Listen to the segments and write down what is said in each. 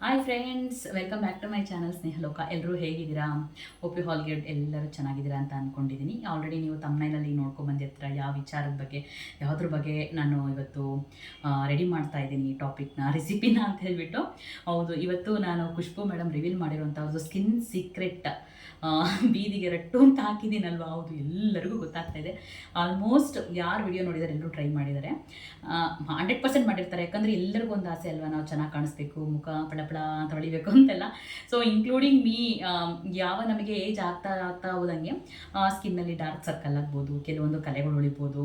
Hi friends welcome back to my channel Snehaloka ಎಲ್ಲರೂ ಹೇಗಿದ್ದೀರಾ? OP ಹಾಲ್ಗೆ ಎಲ್ಲರೂ ಚೆನ್ನಾಗಿದ್ದೀರಾ ಅಂತ ಅಂದ್ಕೊಂಡಿದ್ದೀನಿ ಆಲ್ರೆಡಿ ನೀವು ತಮ್ಮನೈನಲ್ಲಿ ನೋಡ್ಕೊಂಡು ಬಂದಿರ್ತೀರ? ಯಾವ ವಿಚಾರದ ಬಗ್ಗೆ, ಯಾವುದ್ರ ಬಗ್ಗೆ ನಾನು ಇವತ್ತು ರೆಡಿ ಮಾಡ್ತಾ ಇದ್ದೀನಿ ಟಾಪಿಕ್ನ ರೆಸಿಪಿನ ಅಂತ ಹೇಳಿಬಿಟ್ಟು. ಹೌದು, ಇವತ್ತು ನಾನು ಖುಷ್ಬು ಮೇಡಮ್ ರಿವೀಲ್ ಮಾಡಿರುವಂಥ ಒಂದು ಸ್ಕಿನ್ ಸೀಕ್ರೆಟ್ ಬೀದಿಗೆ ರಟ್ಟು ಅಂತ ಹಾಕಿದ್ದೀನಲ್ವ? ಹೌದು, ಎಲ್ಲರಿಗೂ ಗೊತ್ತಾಗ್ತಾ ಇದೆ. ಆಲ್ಮೋಸ್ಟ್ ಯಾರು ವಿಡಿಯೋ ನೋಡಿದ್ದಾರೆ ಎಲ್ಲರೂ ಟ್ರೈ ಮಾಡಿದ್ದಾರೆ ಹಂಡ್ರೆಡ್ ಪರ್ಸೆಂಟ್ ಮಾಡಿರ್ತಾರೆ. ಯಾಕಂದರೆ ಎಲ್ಲರಿಗೂ ಒಂದು ಆಸೆ ಅಲ್ವಾ? ನಾವು ಚೆನ್ನಾಗಿ ಕಾಣಿಸ್ಬೇಕು, ಮುಖ ಪಳಪಳ ಅಂತ ಹೊಳಿಬೇಕು ಅಂತೆಲ್ಲ. ಸೊ ಇನ್ಕ್ಲೂಡಿಂಗ್ ಮೀ ಯಾವ ನಮಗೆ ಏಜ್ ಆಗ್ತಾ ಆಗ್ತಾ ಹೋದಂಗೆ ಸ್ಕಿನ್ನಲ್ಲಿ ಡಾರ್ಕ್ ಸರ್ಕಲ್ ಆಗ್ಬೋದು, ಕೆಲವೊಂದು ಕಲೆಗಳು ಉಳಿಬೋದು.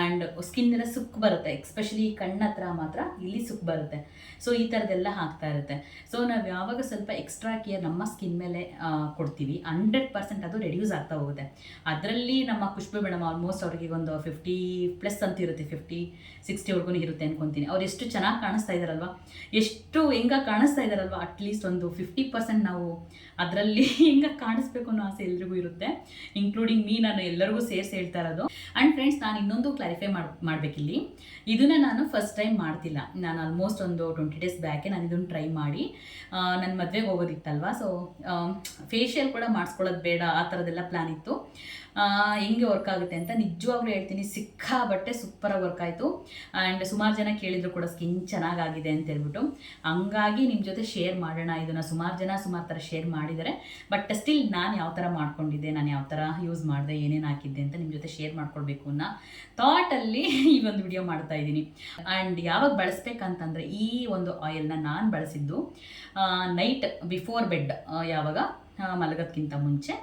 ಆ್ಯಂಡ್ ಸ್ಕಿನ್ ಎಲ್ಲ ಸುಕ್ ಬರುತ್ತೆ ಎಕ್ಸ್ಪೆಷಲಿ ಕಣ್ಣ ಹತ್ರ ಮಾತ್ರ ಇಲ್ಲಿ ಸುಕ್ ಬರುತ್ತೆ. ಸೊ ಈ ಥರದ್ದೆಲ್ಲ ಆಗ್ತಾ ಇರುತ್ತೆ. ಸೊ ನಾವು ಯಾವಾಗ ಸ್ವಲ್ಪ ಎಕ್ಸ್ಟ್ರಾ ಕೇರ್ ನಮ್ಮ ಸ್ಕಿನ್ ಮೇಲೆ ಕೊಡ್ತೀವಿ ಹಂಡ್ರೆಡ್ ಪರ್ಸೆಂಟ್ ಅದು ರೆಡ್ಯೂಸ್ ಆಗ್ತಾ ಹೋಗುತ್ತೆ. ಅದರಲ್ಲಿ ನಮ್ಮ ಖುಷ್ಬು ಮೇಡಮ್ ಆಲ್ಮೋಸ್ಟ್ ಅವ್ರಿಗೆ ಒಂದು ಫಿಫ್ಟಿ ಪ್ಲಸ್ ಅಂತ ಇರುತ್ತೆ ಫಿಫ್ಟಿ ಸಿಕ್ಸ್ಟಿವರೆಗೂ ಇರುತ್ತೆ ಅನ್ಕೊತೀನಿ. ಅವ್ರು ಎಷ್ಟು ಚೆನ್ನಾಗಿ ಕಾಣಿಸ್ತಾ ಇದ್ದಾರಲ್ವ ಎಷ್ಟು ಹೆಂಗ ಕಾಣಿಸ್ತಾ ಇದ್ದಾರಲ್ವ ಅಟ್ಲೀಸ್ಟ್ ಒಂದು ಫಿಫ್ಟಿ ಪರ್ಸೆಂಟ್ ನಾವು ಅದರಲ್ಲಿ ಹೆಂಗ ಕಾಣಿಸ್ಬೇಕು ಅನ್ನೋ ಆಸೆ ಎಲ್ರಿಗೂ ಇರುತ್ತೆ ಇನ್ಕ್ಲೂಡಿಂಗ್ ಮೀ ನಾನು ಎಲ್ಲರಿಗೂ ಸೇರಿಸಿ ಹೇಳ್ತಾ ಇರೋದು. ಆ್ಯಂಡ್ ಫ್ರೆಂಡ್ಸ್ ನಾನು ಇನ್ನೊಂದು ಕ್ಲಾರಿಫೈ ಮಾಡಿ, ಮಾಡಬೇಕಿಲ್ಲಿ. ಇದನ್ನ ನಾನು ಫಸ್ಟ್ ಟೈಮ್ ಮಾಡ್ತಿಲ್ಲ. ನಾನು ಆಲ್ಮೋಸ್ಟ್ ಒಂದು ಟ್ವೆಂಟಿ ಡೇಸ್ ಬ್ಯಾಕೆ ನಾನು ಇದನ್ನು ಟ್ರೈ ಮಾಡಿ. ನನ್ನ ಮದುವೆಗೆ ಹೋಗೋದಿತ್ತಲ್ವಾ? ಸೊ ಫೇಶಿಯಲ್ ಕೂಡ ಮಾಡಿಸ್ಕೊಳ್ಳೋದು ಬೇಡ, ಆ ಥರದ್ದೆಲ್ಲ ಪ್ಲ್ಯಾನ್ ಇತ್ತು. ಹೆಂಗೆ ವರ್ಕ್ ಆಗುತ್ತೆ ಅಂತ ನಿಜವಾಗ್ಲೂ ಹೇಳ್ತೀನಿ. ಸಿಕ್ಕಾಬಟ್ಟೆ ಸೂಪರಾಗಿ ವರ್ಕ್ ಆಯಿತು. ಆ್ಯಂಡ್ ಸುಮಾರು ಜನ ಕೇಳಿದ್ರು ಕೂಡ ಸ್ಕಿನ್ ಚೆನ್ನಾಗಾಗಿದೆ ಅಂತ ಹೇಳ್ಬಿಟ್ಟು. ಹಂಗಾಗಿ ನಿಮ್ಮ ಜೊತೆ ಶೇರ್ ಮಾಡೋಣ, ಇದನ್ನು ಸುಮಾರು ಜನ ಸುಮಾರು ಥರ ಶೇರ್ ಮಾಡಿದ್ದಾರೆ ಬಟ್ ಸ್ಟಿಲ್ ನಾನು ಯಾವ ಥರ ಮಾಡ್ಕೊಂಡಿದ್ದೆ, ನಾನು ಯಾವ ಥರ ಯೂಸ್ ಮಾಡಿದೆ, ಏನೇನು ಹಾಕಿದ್ದೆ ಅಂತ ನಿಮ್ಮ ಜೊತೆ ಶೇರ್ ಮಾಡ್ಕೊಳ್ಬೇಕು ಅನ್ನೋ ಥಾಟಲ್ಲಿ ಈ ಒಂದು ವಿಡಿಯೋ ಮಾಡ್ತಾ ಇದ್ದೀನಿ. ಆ್ಯಂಡ್ ಯಾವಾಗ ಬಳಸ್ಬೇಕಂತಂದರೆ ಈ ಒಂದು ಆಯಿಲ್ನ ನಾನು ಬಳಸಿದ್ದು ನೈಟ್ ಬಿಫೋರ್ ಬೆಡ್ ಯಾವಾಗ? ಮಲಗೋದಕ್ಕಿಂತ ಮುಂಚೆ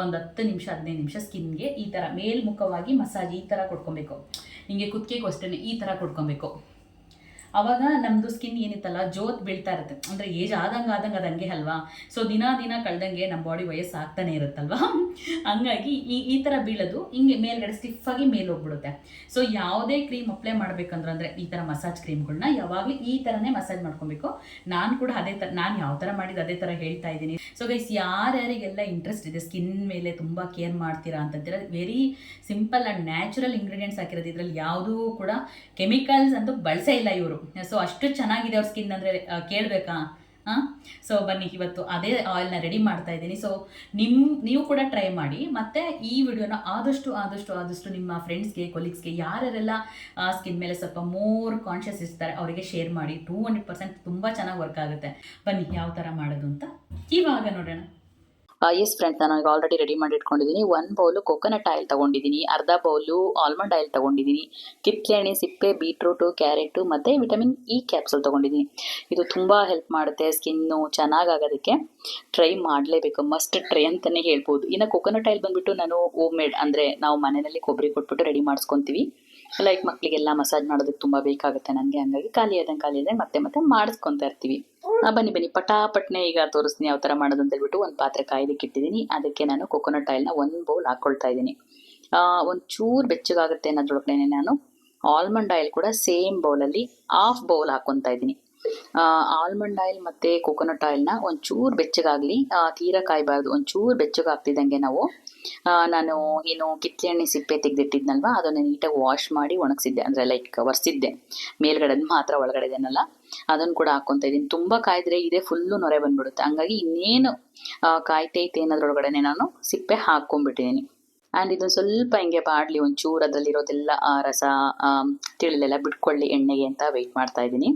ಒಂದು ಹತ್ತು ನಿಮಿಷ, ಹದಿನೈದು ನಿಮಿಷ ಸ್ಕಿನ್ಗೆ ಈ ಥರ ಮೇಲ್ಮುಖವಾಗಿ ಮಸಾಜ್ ಈ ಥರ ಕೊಟ್ಕೊಬೇಕು. ಹಿಂಗೆ ಕುತ್ತಿಗೆಗೂ ಅಷ್ಟೇ ಈ ಥರ ಕೊಟ್ಕೊಬೇಕು. ಅವಾಗ ನಮ್ಮದು ಸ್ಕಿನ್ ಏನಿತ್ತಲ್ಲ, ಜೋತ್ ಬೀಳ್ತಾ ಇರುತ್ತೆ. ಅಂದರೆ ಏಜ್ ಆದಂಗೆ ಆದಂಗೆ ಅದಂಗೆ ಅಲ್ವಾ? ಸೊ ದಿನ ದಿನ ಕಳ್ದಂಗೆ ನಮ್ಮ ಬಾಡಿ ವಯಸ್ಸು ಆಗ್ತಾನೆ ಇರುತ್ತಲ್ವಾ? ಹಂಗಾಗಿ ಈ ಈ ಥರ ಬೀಳೋದು, ಹಿಂಗೆ ಮೇಲ್ಗಡೆ ಸ್ಟಿಫಾಗಿ ಮೇಲೆ ಹೋಗ್ಬಿಡುತ್ತೆ. ಸೊ ಯಾವುದೇ ಕ್ರೀಮ್ ಅಪ್ಲೈ ಮಾಡ್ಬೇಕಂದ್ರೆ ಅಂದ್ರೆ ಈ ಥರ ಮಸಾಜ್ ಕ್ರೀಮ್ಗಳನ್ನ ಯಾವಾಗಲೂ ಈ ಥರನೇ ಮಸಾಜ್ ಮಾಡ್ಕೊಬೇಕು. ನಾನು ಕೂಡ ಅದೇ ಥರ ನಾನು ಯಾವ ಥರ ಮಾಡಿದ ಅದೇ ಥರ ಹೇಳ್ತಾ ಇದ್ದೀನಿ. ಸೊ ಗೈಸ್ ಯಾರ್ಯಾರಿಗೆಲ್ಲ ಇಂಟ್ರೆಸ್ಟ್ ಇದೆ ಸ್ಕಿನ್ ಮೇಲೆ ತುಂಬ ಕೇರ್ ಮಾಡ್ತೀರಾ ಅಂತಂದ್ರೆ very simple and natural ingredients ಹಾಕಿರೋದು ಇದರಲ್ಲಿ ಯಾವುದೂ ಕೂಡ ಕೆಮಿಕಲ್ಸ್ ಅಂತೂ ಬಳಸೇ ಇಲ್ಲ ಇವರು. ಸೊ ಅಷ್ಟು ಚೆನ್ನಾಗಿದೆ ಅವ್ರ ಸ್ಕಿನ್ ಅಂದರೆ ಕೇಳಬೇಕಾ? ಹಾಂ ಸೊ ಬನ್ನಿ, ಇವತ್ತು ಅದೇ ಆಯಿಲ್ನ ರೆಡಿ ಮಾಡ್ತಾ ಇದ್ದೀನಿ. ಸೊ ನಿಮ್ಮ ನೀವು ಕೂಡ ಟ್ರೈ ಮಾಡಿ. ಮತ್ತು ಈ ವಿಡಿಯೋನ ಆದಷ್ಟು ಆದಷ್ಟು ಆದಷ್ಟು ನಿಮ್ಮ ಫ್ರೆಂಡ್ಸ್ಗೆ ಕೊಲೀಗ್ಸ್ಗೆ ಯಾರ್ಯಾರೆಲ್ಲ ಸ್ಕಿನ್ ಮೇಲೆ ಸ್ವಲ್ಪ ಮೋರ್ ಕಾನ್ಷಿಯಸ್ ಇರ್ತಾರೆ, ಅವರಿಗೆ ಶೇರ್ ಮಾಡಿ. ಟೂ ಹಂಡ್ರೆಡ್ ಪರ್ಸೆಂಟ್ ತುಂಬ ಚೆನ್ನಾಗಿ ವರ್ಕ್ ಆಗುತ್ತೆ. ಬನ್ನಿ, ಯಾವ ಥರ ಮಾಡೋದು ಅಂತ. ಇವಾಗ ನೋಡೋಣ. ಎಸ್ ಫ್ರೆಂಡ್ಸ್ ನಾನು ಈಗ ಆಲ್ರೆಡಿ ರೆಡಿ ಮಾಡಿ ಇಟ್ಕೊಂಡಿದ್ದೀನಿ ಒನ್ ಬೌಲು ಕೊಕೊನಟ್ ಆಯಿಲ್ ತಗೊಂಡಿದ್ದೀನಿ ಅರ್ಧ ಬೌಲು ಆಲ್ಮಂಡ್ ಆಯಿಲ್ ತಗೊಂಡಿದ್ದೀನಿ ಕಿತ್ತಳೆ ಸಿಪ್ಪೆ ಬೀಟ್ರೂಟು ಕ್ಯಾರೆಟು ಮತ್ತು ವಿಟಮಿನ್ ಇ ಕ್ಯಾಪ್ಸೂಲ್ ತೊಗೊಂಡಿದ್ದೀನಿ ಇದು ತುಂಬ ಹೆಲ್ಪ್ ಮಾಡುತ್ತೆ ಸ್ಕಿನ್ನು ಚೆನ್ನಾಗಾಗೋದಕ್ಕೆ ಟ್ರೈ ಮಾಡಲೇಬೇಕು ಮಸ್ಟ್ ಟ್ರೈ ಅಂತಲೇ ಹೇಳ್ಬೋದು. ಇನ್ನು ಕೊಕೊನಟ್ ಆಯಿಲ್ ಬಂದುಬಿಟ್ಟು ನಾನು ಹೋಮ್ ಮೇಡ್ ಅಂದರೆ ನಾವು ಮನೆಯಲ್ಲಿ ಕೊಬ್ಬರಿ ಕೊಟ್ಬಿಟ್ಟು ರೆಡಿ ಮಾಡಿಸ್ಕೊತೀವಿ. ಲೈಕ್ ಮಕ್ಕಳಿಗೆಲ್ಲ ಮಸಾಜ್ ಮಾಡೋದಕ್ಕೆ ತುಂಬ ಬೇಕಾಗುತ್ತೆ, ನನಗೆ ಹಂಗಾಗಿ ಖಾಲಿ ಆದಂಗೆ ಖಾಲಿ ಆದಂಗೆ ಮತ್ತೆ ಮತ್ತೆ ಮಾಡಿಸ್ಕೊತಾ ಇರ್ತೀವಿ. ಬನ್ನಿ ಬನ್ನಿ. ಪಟಾಪಟ್ನೆ ಈಗ ತೋರಿಸ್ತೀನಿ ಯಾವ ಥರ ಮಾಡೋದು ಅಂತ ಹೇಳ್ಬಿಟ್ಟು ಒಂದು ಪಾತ್ರೆ ಕಾಯ್ದಕ್ಕೆ ಇಟ್ಟಿದ್ದೀನಿ. ಅದಕ್ಕೆ ನಾನು ಕೊಕೊನಟ್ ಆಯಿಲ್ನ ಒಂದು ಬೌಲ್ ಹಾಕ್ಕೊಳ್ತಾ ಇದ್ದೀನಿ. ಒಂದು ಚೂರು ಬೆಚ್ಚಗಾಗುತ್ತೆ ಅನ್ನೋದ್ರೊಳಗಡೆ ನಾನು ಆಲ್ಮಂಡ್ ಆಯಿಲ್ ಕೂಡ ಸೇಮ್ ಬೌಲಲ್ಲಿ ಹಾಫ್ ಬೌಲ್ ಹಾಕ್ಕೊತಾ ಇದ್ದೀನಿ. ಆಲ್ಮಂಡ್ ಆಯಿಲ್ ಮತ್ತು ಕೊಕೊನಟ್ ಆಯಿಲ್ನ ಒಂಚೂರು ಬೆಚ್ಚಗಾಗಲಿ ತೀರಾ ಕಾಯಬಾರ್ದು, ಒಂಚೂರು ಬೆಚ್ಚಗಾಗ್ತಿದ್ದಂಗೆ ನಾವು ನಾನು ಏನು ಕಿತ್ತಳೆ ಸಿಪ್ಪೆ ತೆಗೆದಿಟ್ಟಿದ್ನಲ್ವ, ಅದನ್ನು ನೀಟಾಗಿ ವಾಶ್ ಮಾಡಿ ಒಣಗಿಸಿದ್ದೆ, ಅಂದರೆ ಲೈಕ್ ಒರೆಸಿದ್ದೆ. ಮೇಲ್ಗಡೆ ಮಾತ್ರ ಒಳಗಡೆ ಇದೆನಲ್ಲ ಅದನ್ನು ಕೂಡ ಹಾಕ್ಕೊತಾ ಇದ್ದೀನಿ. ತುಂಬ ಕಾಯ್ದ್ರೆ ಇದೇ ಫುಲ್ಲು ನೊರೆ ಬಂದ್ಬಿಡುತ್ತೆ. ಹಂಗಾಗಿ ಇನ್ನೇನು ಕಾಯ್ತೈತೆ ಅನ್ನೋದ್ರೊಳಗಡೆ ನಾನು ಸಿಪ್ಪೆ ಹಾಕ್ಕೊಂಡ್ಬಿಟ್ಟಿದ್ದೀನಿ. ಆ್ಯಂಡ್ ಇದು ಸ್ವಲ್ಪ ಹಿಂಗೆ ಬಾಡಲಿ ಒಂಚೂರು ಅದರಲ್ಲಿರೋದೆಲ್ಲ ರಸ ತಿಳಿಲೆಲ್ಲ ಬಿಟ್ಕೊಳ್ಳಿ ಎಣ್ಣೆಗೆ ಅಂತ ವೆಯ್ಟ್ ಮಾಡ್ತಾ ಇದ್ದೀನಿ.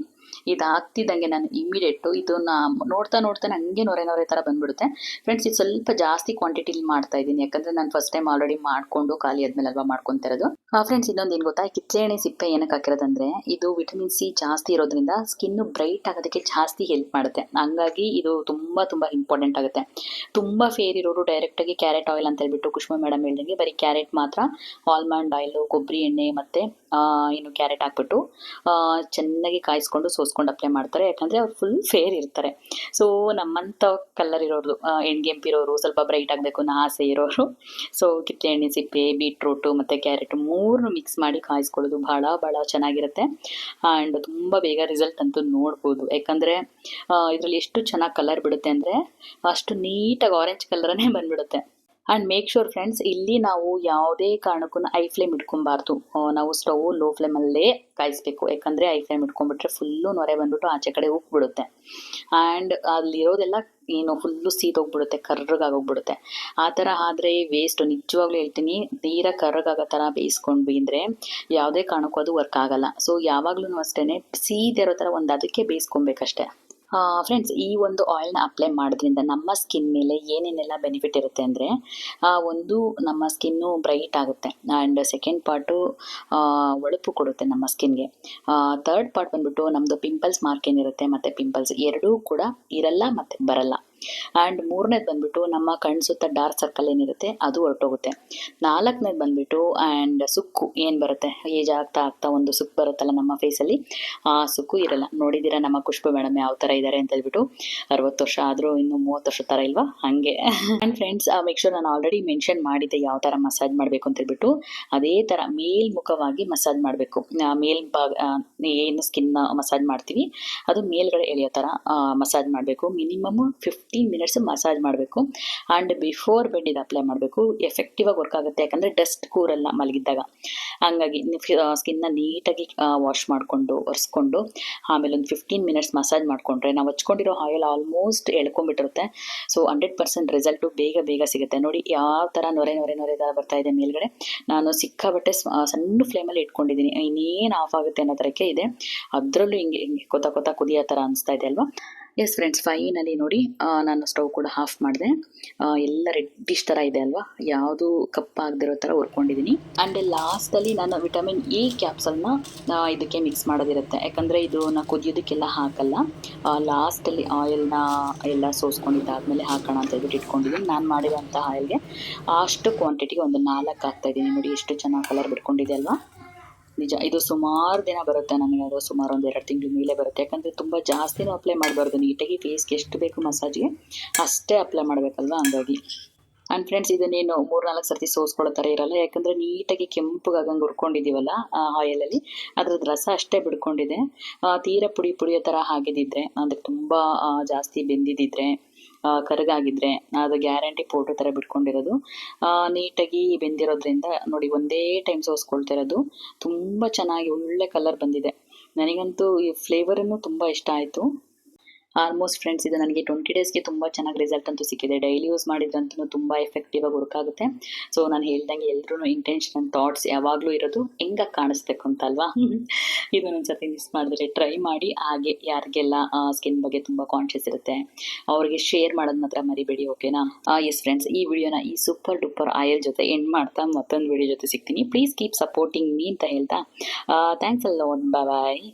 ಇದು ಹಾಕ್ತಿದ್ದಂಗೆ ನಾನು ಇಮಿಡಿಯೇಟು ಇದನ್ನ ನೋಡ್ತಾ ನೋಡ್ತಾ ಹಂಗೆ ನೊರೆ ನೊರೆ ಥರ ಬಂದ್ಬಿಡುತ್ತೆ. ಫ್ರೆಂಡ್ಸ್ ಇದು ಸ್ವಲ್ಪ ಜಾಸ್ತಿ ಕ್ವಾಂಟಿಟಿಲಿ ಮಾಡ್ತಾ ಇದ್ದೀನಿ. ಯಾಕಂದರೆ ನಾನು ಫಸ್ಟ್ ಟೈಮ್ ಆಲ್ರೆಡಿ ಮಾಡಿಕೊಂಡು ಖಾಲಿ ಆದ್ಮೇಲೆ ಅಲ್ವಾ ಮಾಡ್ಕೊತಿರೋದು ಫ್ರೆಂಡ್ಸ್ ಇನ್ನೊಂದು ಏನು ಗೊತ್ತಾ? ಕಿತ್ತಳೆ ಸಿಪ್ಪೆ ಏನಕ್ಕೆ ಹಾಕಿರೋದಂದ್ರೆ, ಇದು ವಿಟಮಿನ್ ಸಿ ಜಾಸ್ತಿ ಇರೋದ್ರಿಂದ ಸ್ಕಿನ್ ಬ್ರೈಟ್ ಆಗೋದಕ್ಕೆ ಜಾಸ್ತಿ ಹೆಲ್ಪ್ ಮಾಡುತ್ತೆ. ಹಂಗಾಗಿ ಇದು ತುಂಬ ತುಂಬ ಇಂಪಾರ್ಟೆಂಟ್ ಆಗುತ್ತೆ. ತುಂಬ ಫೇರ್ ಇರೋರು ಡೈರೆಕ್ಟಾಗಿ ಕ್ಯಾರೆಟ್ ಆಯಿಲ್ ಅಂತ ಹೇಳ್ಬಿಟ್ಟು ಕುಷ್ಮ ಮೇಡಮ್ ಹೇಳ್ದಂಗೆ ಬರೀ ಕ್ಯಾರೆಟ್ ಮಾತ್ರ ಆಲ್ಮಂಡ್ ಆಯಿಲು ಕೊಬ್ಬರಿ ಎಣ್ಣೆ ಮತ್ತು ಏನು ಕ್ಯಾರೆಟ್ ಹಾಕ್ಬಿಟ್ಟು ಚೆನ್ನಾಗಿ ಕಾಯಿಸ್ಕೊಂಡು ಸೋಸ್ಕೊಂಡು ಅಪ್ಲೈ ಮಾಡ್ತಾರೆ. ಯಾಕಂದರೆ ಅವ್ರು ಫುಲ್ ಫೇರ್ ಇರ್ತಾರೆ. ಸೊ ನಮ್ಮಂಥ ಕಲರ್ ಇರೋರು ಎಣ್ಗೆಂಪಿರೋರು ಸ್ವಲ್ಪ ಬ್ರೈಟ್ ಆಗಬೇಕು ಅನ್ನೋ ಆಸೆ ಇರೋರು. ಸೊ ಕಿತ್ತಳೆ ಎಣ್ಣೆ ಸಿಪ್ಪೆ ಬೀಟ್ರೂಟು ಮತ್ತು ಕ್ಯಾರೆಟ್ ಮೂರನ್ನು ಮಿಕ್ಸ್ ಮಾಡಿ ಕಾಯಿಸ್ಕೊಳ್ಳೋದು ಭಾಳ ಭಾಳ ಚೆನ್ನಾಗಿರುತ್ತೆ. ಆ್ಯಂಡ್ ತುಂಬ ಬೇಗ ರಿಸಲ್ಟ್ ಅಂತೂ ನೋಡ್ಬೋದು. ಯಾಕಂದರೆ ಇದರಲ್ಲಿ ಎಷ್ಟು ಚೆನ್ನಾಗಿ ಕಲರ್ ಬಿಡುತ್ತೆ ಅಂದರೆ, ಅಷ್ಟು ನೀಟಾಗಿ ಆರೆಂಜ್ ಕಲರನ್ನೇ ಬಂದ್ಬಿಡುತ್ತೆ. ಆ್ಯಂಡ್ ಮೇಕ್ ಶೋರ್ ಫ್ರೆಂಡ್ಸ್ ಇಲ್ಲಿ ನಾವು ಯಾವುದೇ ಕಾರಣಕ್ಕೂ ಐ ಫ್ಲೇಮ್ ಇಟ್ಕೊಬಾರ್ದು ನಾವು ಸ್ಟವ್ ಲೋ ಫ್ಲೇಮಲ್ಲೇ ಕಾಯಿಸ್ಬೇಕು. ಯಾಕಂದರೆ ಐ ಫ್ಲೇಮ್ ಇಟ್ಕೊಂಡ್ಬಿಟ್ರೆ ಫುಲ್ಲು ನೊರೆ ಬಂದ್ಬಿಟ್ಟು ಆಚೆ ಕಡೆ ಉಕ್ಬಿಡುತ್ತೆ. ಆ್ಯಂಡ್ ಅಲ್ಲಿರೋದೆಲ್ಲ ಏನು ಫುಲ್ಲು ಸೀದೋಗ್ಬಿಡುತ್ತೆ ಕರ್ರಗಾಗೋಗ್ಬಿಡುತ್ತೆ. ಆ ಥರ ಆದರೆ ವೇಸ್ಟು ನಿಜವಾಗ್ಲೂ ಹೇಳ್ತೀನಿ ನೀರ ಕರ್ರಗಾಗೋ ಥರ ಬೇಯಿಸ್ಕೊಂಡ್ವಿ ಅಂದರೆ ಯಾವುದೇ ಕಾರಣಕ್ಕೂ ಅದು ವರ್ಕ್ ಆಗಲ್ಲ. ಸೊ ಯಾವಾಗ್ಲೂ ಅಷ್ಟೇ ಸೀದಿರೋ ಥರ ಒಂದು ಅದಕ್ಕೆ ಬೇಯಿಸ್ಕೊಬೇಕಷ್ಟೆ. ಫ್ರೆಂಡ್ಸ್ ಈ ಒಂದು ಆಯಿಲ್ನ ಅಪ್ಲೈ ಮಾಡೋದ್ರಿಂದ ನಮ್ಮ ಸ್ಕಿನ್ ಮೇಲೆ ಏನೇನೆಲ್ಲ ಬೆನಿಫಿಟ್ ಇರುತ್ತೆ ಅಂದರೆ ಒಂದು ನಮ್ಮ ಸ್ಕಿನ್ನು ಬ್ರೈಟ್ ಆಗುತ್ತೆ. ಆ್ಯಂಡ್ ಸೆಕೆಂಡ್ ಪಾರ್ಟು ಹೊಳಪು ಕೊಡುತ್ತೆ ನಮ್ಮ ಸ್ಕಿನ್ಗೆ ಥರ್ಡ್ ಪಾರ್ಟ್ ಬಂದ್ಬಿಟ್ಟು ನಮ್ಮದು ಪಿಂಪಲ್ಸ್ ಮಾರ್ಕ್ ಏನಿರುತ್ತೆ, ಮತ್ತು ಪಿಂಪಲ್ಸ್ ಎರಡೂ ಕೂಡ ಇರಲ್ಲ, ಮತ್ತು ಬರಲ್ಲ. ಆ್ಯಂಡ್ ಮೂರನೇದು ಬಂದ್ಬಿಟ್ಟು ನಮ್ಮ ಕಣ್ ಸುತ್ತ ಡಾರ್ಕ್ ಸರ್ಕಲ್ ಏನಿರುತ್ತೆ, ಅದು ಹೊರಟೋಗುತ್ತೆ. ನಾಲ್ಕನೇದು ಬಂದ್ಬಿಟ್ಟು ಆ್ಯಂಡ್ ಸುಕ್ಕು ಏನು ಬರುತ್ತೆ? ಏಜ್ ಆಗ್ತಾ ಆಗ್ತಾ ಒಂದು ಸುಕ್ಕು ಬರುತ್ತಲ್ಲ ನಮ್ಮ ಫೇಸಲ್ಲಿ ಆ ಸುಕ್ಕು ಇರಲ್ಲ. ನೋಡಿದ್ದೀರಾ ನಮ್ಮ ಖುಷ್ಬು ಮೇಡಮ್ ಯಾವ ಥರ ಇದ್ದಾರೆ ಅಂತ ಹೇಳ್ಬಿಟ್ಟು, ಅರವತ್ತು ವರ್ಷ ಆದರೂ ಇನ್ನು ಮೂವತ್ತು ವರ್ಷ ಥರ ಇಲ್ವಾ? ಹಾಗೆ. ಆ್ಯಂಡ್ ಫ್ರೆಂಡ್ಸ್ ಮೇಕ್ ಶೋರ್ ನಾನು ಆಲ್ರೆಡಿ ಮೆನ್ಷನ್ ಮಾಡಿದ್ದೆ ಯಾವ ಥರ ಮಸಾಜ್ ಮಾಡಬೇಕು ಅಂತ ಹೇಳ್ಬಿಟ್ಟು. ಅದೇ ಥರ ಮೇಲ್ಮುಖವಾಗಿ ಮಸಾಜ್ ಮಾಡಬೇಕು. ಮೇಲ್ ಭಾಗ ಏನು ಸ್ಕಿನ್ನ ಮಸಾಜ್ ಮಾಡ್ತೀವಿ, ಅದು ಮೇಲ್ಗಡೆ ಎಳೆಯೋ ಥರ ಮಸಾಜ್ ಮಾಡಬೇಕು. ಮಿನಿಮಮ್ ಫಿಫ್ಟೀನ್ ಮಿನಿಟ್ಸ್ ಮಸಾಜ್ ಮಾಡಬೇಕು. ಆ್ಯಂಡ್ ಬಿಫೋರ್ ಬೆಡ್ ಇದು ಅಪ್ಲೈ ಮಾಡಬೇಕು. ಎಫೆಕ್ಟಿವ್ ಆಗಿ ವರ್ಕ್ ಆಗುತ್ತೆ. ಯಾಕಂದರೆ ಡಸ್ಟ್ ಕೂರಲ್ಲ ಮಲಗಿದ್ದಾಗ. ಹಂಗಾಗಿ ಸ್ಕಿನ್ನ ನೀಟಾಗಿ ವಾಶ್ ಮಾಡಿಕೊಂಡು, ಒರೆಸ್ಕೊಂಡು, ಆಮೇಲೆ ಒಂದು ಫಿಫ್ಟೀನ್ ಮಿನಿಟ್ಸ್ ಮಸಾಜ್ ಮಾಡಿಕೊಂಡ್ರೆ ನಾವು ಹಚ್ಕೊಂಡಿರೋ ಆಯಿಲ್ ಆಲ್ಮೋಸ್ಟ್ ಎಳ್ಕೊಂಡ್ಬಿಟ್ಟಿರುತ್ತೆ. ಸೊ ಹಂಡ್ರೆಡ್ ಪರ್ಸೆಂಟ್ ರಿಸಲ್ಟು ಬೇಗ ಬೇಗ ಸಿಗುತ್ತೆ. ನೋಡಿ ಯಾವ ಥರ ನೊರೆ ನೊರೆ ನೊರೆ ಬರ್ತಾ ಇದೆ ಮೇಲ್ಗಡೆ. ನಾನು ಸಿಕ್ಕಾಬಟ್ಟೆ ಸಣ್ಣ ಫ್ಲೇಮಲ್ಲಿ ಇಟ್ಕೊಂಡಿದ್ದೀನಿ. ಇನ್ನೇನು ಆಫ್ ಆಗುತ್ತೆ ಅನ್ನೋ ಥರಕ್ಕೆ ಇದೆ. ಅದರಲ್ಲೂ ಹಿಂಗೆ ಹಿಂಗೆ ಕೊತ ಕೊತ ಕುದಿಯೋ ಥರ ಅನಿಸ್ತಾ ಇದೆ ಅಲ್ವಾ? ಎಸ್ ಫ್ರೆಂಡ್ಸ್ ಫೈನಲಿ ನೋಡಿ ನಾನು ಸ್ಟವ್ ಕೂಡ ಆಫ್ ಮಾಡಿದೆ. ಎಲ್ಲ ರೆಡ್ಡಿಶ್ ಥರ ಇದೆ ಅಲ್ವಾ? ಯಾವುದು ಕಪ್ಪಾಗದಿರೋ ಥರ ಹುರ್ಕೊಂಡಿದ್ದೀನಿ ಆ್ಯಂಡ್ ಲಾಸ್ಟಲ್ಲಿ ನಾನು ವಿಟಮಿನ್ ಇ ಕ್ಯಾಪ್ಸಲ್ನ ಇದಕ್ಕೆ ಮಿಕ್ಸ್ ಮಾಡೋದಿರುತ್ತೆ. ಯಾಕಂದರೆ ಇದು ನಾ ಕುದಿಯೋದಕ್ಕೆಲ್ಲ ಹಾಕಲ್ಲ. ಲಾಸ್ಟಲ್ಲಿ ಆಯಿಲ್ನ ಎಲ್ಲ ಸೋಸ್ಕೊಂಡಿದ್ದಾದಮೇಲೆ ಹಾಕೋಣ ಅಂತ ಹೇಳ್ಬಿಟ್ಟು ಇಟ್ಕೊಂಡಿದ್ದೀನಿ ನಾನು ಮಾಡಿರೋಂಥ ಆಯಿಲ್ಗೆ ಅಷ್ಟು ಕ್ವಾಂಟಿಟಿಗೆ ಒಂದು ನಾಲ್ಕು ಹಾಕ್ತಾ ಇದ್ದೀನಿ ನೋಡಿ ಎಷ್ಟು ಚೆನ್ನಾಗಿ ಕಲರ್ ಬಿಟ್ಕೊಂಡಿದೆ ಅಲ್ವಾ? ನಿಜ. ಇದು ಸುಮಾರು ದಿನ ಬರುತ್ತೆ ನನಗೆ ಅದು, ಸುಮಾರು ಒಂದು ಎರಡು ತಿಂಗಳು ಮೇಲೆ ಬರುತ್ತೆ. ಯಾಕಂದರೆ ತುಂಬ ಜಾಸ್ತಿನೂ ಅಪ್ಲೈ ಮಾಡಬಾರ್ದು. ನೀಟಾಗಿ ಫೇಸ್ಗೆ ಎಷ್ಟು ಬೇಕು ಮಸಾಜ್ಗೆ ಅಷ್ಟೇ ಅಪ್ಲೈ ಮಾಡಬೇಕಲ್ವಾ? ಹಂಗಾಗಿ. ಆ್ಯಂಡ್ ಫ್ರೆಂಡ್ಸ್ ಇದನ್ನೇನು ನೀನು ಮೂರ್ನಾಲ್ಕು ಸರ್ತಿ ಸೋಸ್ಕೊಳ್ಳೋ ಥರ ಇರಲ್ಲ. ಯಾಕಂದರೆ ನೀಟಾಗಿ ಕೆಂಪುಗಾಗಂಗೆ ಹುರ್ಕೊಂಡಿದ್ದೀವಲ್ಲ ಆ ಆಯಿಲಲ್ಲಿ ಅದ್ರದ್ದು ರಸ ಅಷ್ಟೇ ಬಿಡ್ಕೊಂಡಿದೆ. ತೀರ ಪುಡಿ ಪುಡಿಯೋ ಥರ ಆಗಿದ್ದಿದ್ರೆ ಅಂದರೆ ತುಂಬ ಜಾಸ್ತಿ ಬೆಂದಿದ್ದಿದ್ರೆ ಕರಗಾಗಿದ್ರೆ, ಅದು ಗ್ಯಾರಂಟಿ ಫೋಟೋ ಥರ ಬಿಟ್ಕೊಂಡಿರೋದು. ನೀಟಾಗಿ ಬೆಂದಿರೋದ್ರಿಂದ ನೋಡಿ, ಒಂದೇ ಟೈಮ್ ಸೋಸ್ಕೊಳ್ತಿರೋದು ತುಂಬ ಚೆನ್ನಾಗಿ ಒಳ್ಳೆ ಕಲರ್ ಬಂದಿದೆ. ನನಗಂತೂ ಈ ಫ್ಲೇವರನ್ನು ತುಂಬ ಇಷ್ಟ ಆಯಿತು. ಆಲ್ಮೋಸ್ಟ್ ಫ್ರೆಂಡ್ಸ್, ಇದು ನನಗೆ ಟ್ವೆಂಟಿ ಡೇಸ್ಗೆ ತುಂಬ ಚೆನ್ನಾಗಿ ರಿಸಲ್ಟ್ ಅಂತೂ ಸಿಕ್ಕಿದೆ. ಡೈಲಿ ಯೂಸ್ ಮಾಡಿದ್ರಂತೂ ತುಂಬ ಎಫೆಕ್ಟಿವ್ ಆಗಿ ವರ್ಕ್ ಆಗುತ್ತೆ. ಸೊ ನಾನು ಹೇಳ್ದಂಗೆ ಎಲ್ಲರೂ ಇಂಟೆನ್ಷನ್ ಥಾಟ್ಸ್ ಯಾವಾಗಲೂ ಇರೋದು ಹೆಂಗ ಕಾಣಿಸ್ಬೇಕು ಅಂತ ಅಲ್ವಾ? ಇದು ಸತಿ ಮಿಸ್ ಮಾಡಿದ್ರೆ ಟ್ರೈ ಮಾಡಿ, ಹಾಗೆ ಯಾರಿಗೆಲ್ಲ ಸ್ಕಿನ್ ಬಗ್ಗೆ ತುಂಬ ಕಾನ್ಷಿಯಸ್ ಇರುತ್ತೆ, ಅವ್ರಿಗೆ ಶೇರ್ ಮಾಡೋದು ಮಾತ್ರ ಮರಿಬೇಡಿ ಓಕೆನಾ ಎಸ್ ಫ್ರೆಂಡ್ಸ್ ಈ ವಿಡಿಯೋನ ಈ ಸೂಪರ್ ಡೂಪರ್ ಆಯಲ್ ಜೊತೆ ಎಂಡ್ ಮಾಡ್ತಾ ಮತ್ತೊಂದು ವಿಡಿಯೋ ಜೊತೆ ಸಿಗ್ತೀನಿ. ಪ್ಲೀಸ್ ಕೀಪ್ ಸಪೋರ್ಟಿಂಗ್ ಮೀ ಅಂತ ಹೇಳ್ತಾ ಥ್ಯಾಂಕ್ಸ್ ಅಲ್ಲ ಬಾಯ್